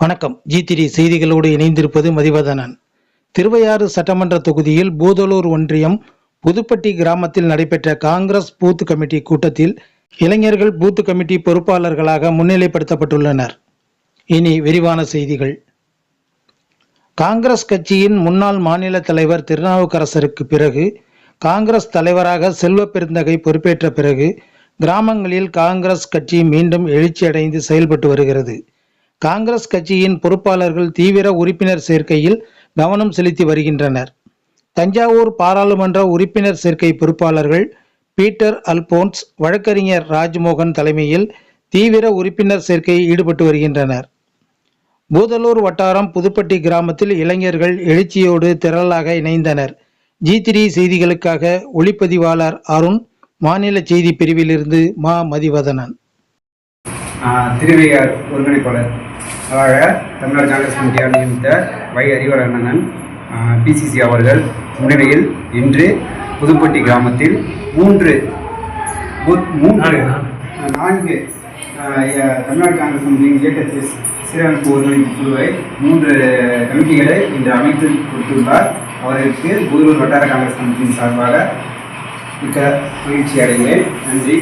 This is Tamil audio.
வணக்கம். ஜி திரி செய்திகளோடு இணைந்திருப்பது மதிவதனன். திருவையாறு சட்டமன்ற தொகுதியில் பூதலூர் ஒன்றியம் புதுப்பட்டி கிராமத்தில் நடைபெற்ற காங்கிரஸ் பூத் கமிட்டி கூட்டத்தில் இளைஞர்கள் பூத் கமிட்டி பொறுப்பாளர்களாக முன்னிலைப்படுத்தப்பட்டுள்ளனர். இனி விரிவான செய்திகள். காங்கிரஸ் கட்சியின் முன்னாள் மாநில தலைவர் திருநாவுக்கரசருக்கு பிறகு காங்கிரஸ் தலைவராக செல்வ பெருந்தகை பொறுப்பேற்ற பிறகு கிராமங்களில் காங்கிரஸ் கட்சி மீண்டும் எழுச்சியடைந்து செயல்பட்டு வருகிறது. காங்கிரஸ் கட்சியின் பொறுப்பாளர்கள் தீவிர உறுப்பினர் சேர்க்கையில் கவனம் செலுத்தி வருகின்றனர். தஞ்சாவூர் பாராளுமன்ற உறுப்பினர் சேர்க்கை பொறுப்பாளர்கள் பீட்டர் அல்போன்ஸ் வழக்கறிஞர் ராஜ்மோகன் தலைமையில் தீவிர உறுப்பினர் சேர்க்கையில் ஈடுபட்டு வருகின்றனர். பூதலூர் வட்டாரம் புதுப்பட்டி கிராமத்தில் இளைஞர்கள் எழுச்சியோடு திரளாக இணைந்தனர். ஜி த்ரீ செய்திகளுக்காக ஒளிப்பதிவாளர் அருண் மாநில செய்தி பிரிவிலிருந்து மா. மதிவதனன். திருவையார் ஒருங்கிணைப்பாளர். ஆக தமிழ்நாடு காங்கிரஸ் கமிட்டியால் நியமித்த வை அறிவரண்ணன் பிசிசி அவர்கள் முன்னிலையில் இன்று புதுப்பட்டி கிராமத்தில் மூன்று மூன்று நான்கு. தமிழ்நாடு காங்கிரஸ் கமிட்டியின் இயக்கத்தை சீரமைப்பு ஒருங்கிணைப்பு குழுவை மூன்று கமிட்டிகளை இன்று அமைத்து கொடுத்துள்ளார் அவருக்கு புதூர் வட்டார காங்கிரஸ் கமிட்டியின் சார்பாக மிக்க மகிழ்ச்சி அடைகிறேன். நன்றி.